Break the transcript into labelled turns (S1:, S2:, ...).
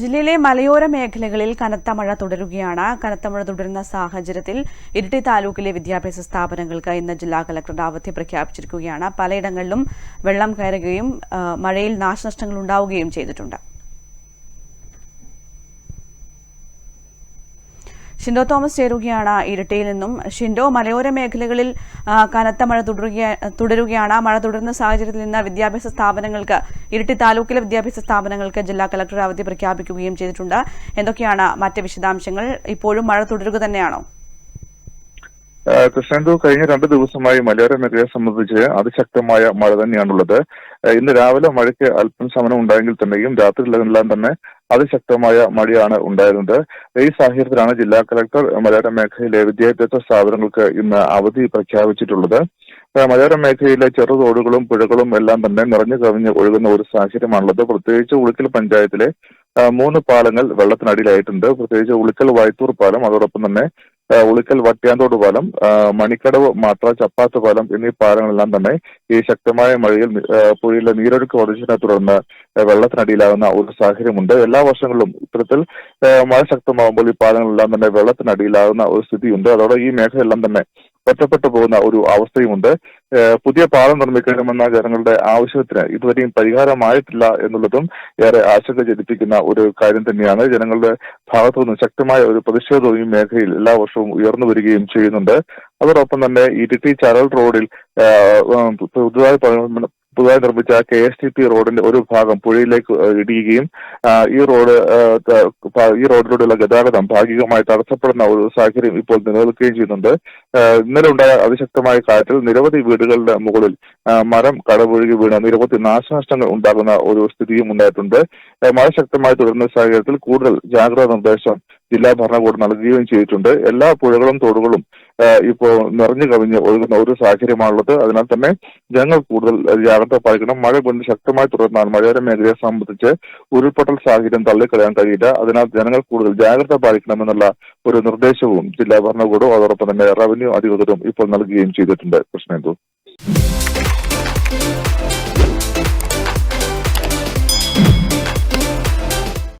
S1: ജില്ലയിലെ മലയോര മേഖലകളിൽ കനത്ത മഴ തുടരുകയാണ്. കനത്ത മഴ തുടരുന്ന സാഹചര്യത്തിൽ ഇരിട്ടി താലൂക്കിലെ വിദ്യാഭ്യാസ സ്ഥാപനങ്ങൾക്ക് ഇന്ന് ജില്ലാ കലക്ടർ അവധി പ്രഖ്യാപിച്ചിരിക്കുകയാണ്. പലയിടങ്ങളിലും വെള്ളം കയറുകയും മഴയിൽ നാശനഷ്ടങ്ങൾ ഉണ്ടാവുകയും ചെയ്തിട്ടുണ്ട്. ഷിൻഡോ തോമസ് ചേരുകയാണ് ഇരട്ടയിൽ നിന്നും. ഷിൻഡോ മലയോര മേഖലകളിൽ കനത്ത മഴ തുടരുക തുടരുകയാണ്. മഴ തുടരുന്ന സാഹചര്യത്തിൽ നിന്ന് വിദ്യാഭ്യാസ സ്ഥാപനങ്ങൾക്ക് ഇരട്ടി താലൂക്കിലെ വിദ്യാഭ്യാസ സ്ഥാപനങ്ങൾക്ക് ജില്ലാ കലക്ടർ അവധി പ്രഖ്യാപിക്കുകയും ചെയ്തിട്ടുണ്ട്. എന്തൊക്കെയാണ് മറ്റ് വിശദാംശങ്ങൾ? ഇപ്പോഴും മഴ തുടരുക തന്നെയാണോ?
S2: ഏഹ് കഴിഞ്ഞ രണ്ട് ദിവസമായി മലയോര മേഖലയെ സംബന്ധിച്ച് അതിശക്തമായ മഴ തന്നെയാണുള്ളത്. ഇന്ന് രാവിലെ മഴയ്ക്ക് അല്പം ശമനം ഉണ്ടായെങ്കിൽ തന്നെയും രാത്രിയിലെല്ലാം തന്നെ അതിശക്തമായ മഴയാണ് ഉണ്ടായിരുന്നത്. ഈ സാഹചര്യത്തിലാണ് ജില്ലാ കളക്ടർ മലയോര മേഖലയിലെ വിദ്യാഭ്യാസ സ്ഥാപനങ്ങൾക്ക് ഇന്ന് അവധി പ്രഖ്യാപിച്ചിട്ടുള്ളത്. മലയോര മേഖലയിലെ ചെറു തോടുകളും പുഴകളും എല്ലാം തന്നെ നിറഞ്ഞു കവിഞ്ഞ് ഒഴുകുന്ന ഒരു സാഹചര്യമാണുള്ളത്. പ്രത്യേകിച്ച് ഉളിക്കൽ പഞ്ചായത്തിലെ മൂന്ന് പാലങ്ങൾ വെള്ളത്തിനടിയിലായിട്ടുണ്ട്. പ്രത്യേകിച്ച് ഉളിക്കൽ വയത്തൂർ പാലം അതോടൊപ്പം തന്നെ ഉളിക്കൽ വട്ടിയാന്തോട് പാലം മണിക്കടവ് മാത്ര ചപ്പാത്ത് പാലം എന്നീ പാലങ്ങളെല്ലാം തന്നെ ഈ ശക്തമായ മഴയിൽ പുഴയിലെ നീരൊഴുക്ക് വർദ്ധിച്ചതിനെ തുടർന്ന് വെള്ളത്തിനടിയിലാകുന്ന ഒരു സാഹചര്യമുണ്ട്. എല്ലാ വർഷങ്ങളിലും ഇത്തരത്തിൽ മഴ ശക്തമാകുമ്പോൾ ഈ പാലങ്ങളെല്ലാം തന്നെ വെള്ളത്തിനടിയിലാകുന്ന ഒരു സ്ഥിതിയുണ്ട്. അതോടെ ഈ മേഖലയെല്ലാം തന്നെ ഒറ്റപ്പെട്ടു പോകുന്ന ഒരു അവസ്ഥയുമുണ്ട്. പുതിയ പാലം നിർമ്മിക്കണമെന്ന ജനങ്ങളുടെ ആവശ്യത്തിന് ഇതുവരെയും പരിഹാരമായിട്ടില്ല എന്നുള്ളതും ഏറെ ആശങ്ക ജനിപ്പിക്കുന്ന ഒരു കാര്യം തന്നെയാണ്. ജനങ്ങളുടെ ഭാഗത്തു നിന്ന് ശക്തമായ ഒരു പ്രതിഷേധവും ഈ മേഖലയിൽ എല്ലാ വർഷവും ഉയർന്നു വരികയും ചെയ്യുന്നുണ്ട്. അതോടൊപ്പം തന്നെ ഇരിട്ടി ചരൽ റോഡിൽ പുതുതായി പുതുതായി നിർമ്മിച്ച കെ എസ് ടി പി റോഡിന്റെ ഒരു ഭാഗം പുഴയിലേക്ക് ഇടിയുകയും ഈ റോഡ് ഈ റോഡിലൂടെയുള്ള ഗതാഗതം ഭാഗികമായി തടസ്സപ്പെടുന്ന ഒരു സാഹചര്യം ഇപ്പോൾ നിലനിൽക്കുകയും ചെയ്യുന്നുണ്ട്. ഇന്നലെ ഉണ്ടായ അതിശക്തമായ കാറ്റിൽ നിരവധി വീടുകളുടെ മുകളിൽ മരം കടപുഴകി വീണ് നിരവധി നാശനഷ്ടങ്ങൾ ഉണ്ടാകുന്ന ഒരു സ്ഥിതിയും ഉണ്ടായിട്ടുണ്ട്. മഴ ശക്തമായി തുടരുന്ന സാഹചര്യത്തിൽ കൂടുതൽ ജാഗ്രതാ നിർദ്ദേശം ജില്ലാ ഭരണകൂടം നൽകുകയും ചെയ്തിട്ടുണ്ട്. എല്ലാ പുഴകളും തോടുകളും ഇപ്പോ നിറഞ്ഞു കവിഞ്ഞ് ഒഴുകുന്ന ഒരു സാഹചര്യമാണുള്ളത്. അതിനാൽ തന്നെ ജനങ്ങൾ കൂടുതൽ ജാഗ്രത പാലിക്കണം. മഴ കൊണ്ട് ശക്തമായി തുടർന്നാൽ മലയോര മേഖലയെ സംബന്ധിച്ച് ഉരുൾപൊട്ടൽ സാഹചര്യം തള്ളിക്കളയാൻ കഴിയില്ല. അതിനാൽ ജനങ്ങൾ കൂടുതൽ ജാഗ്രത പാലിക്കണമെന്നുള്ള ഒരു നിർദ്ദേശവും ജില്ലാ ഭരണകൂടവും അതോടൊപ്പം തന്നെ റവന്യൂ അധികൃതരും ഇപ്പോൾ നൽകുകയും ചെയ്തിട്ടുണ്ട്. കൃഷ്ണേന്ദു.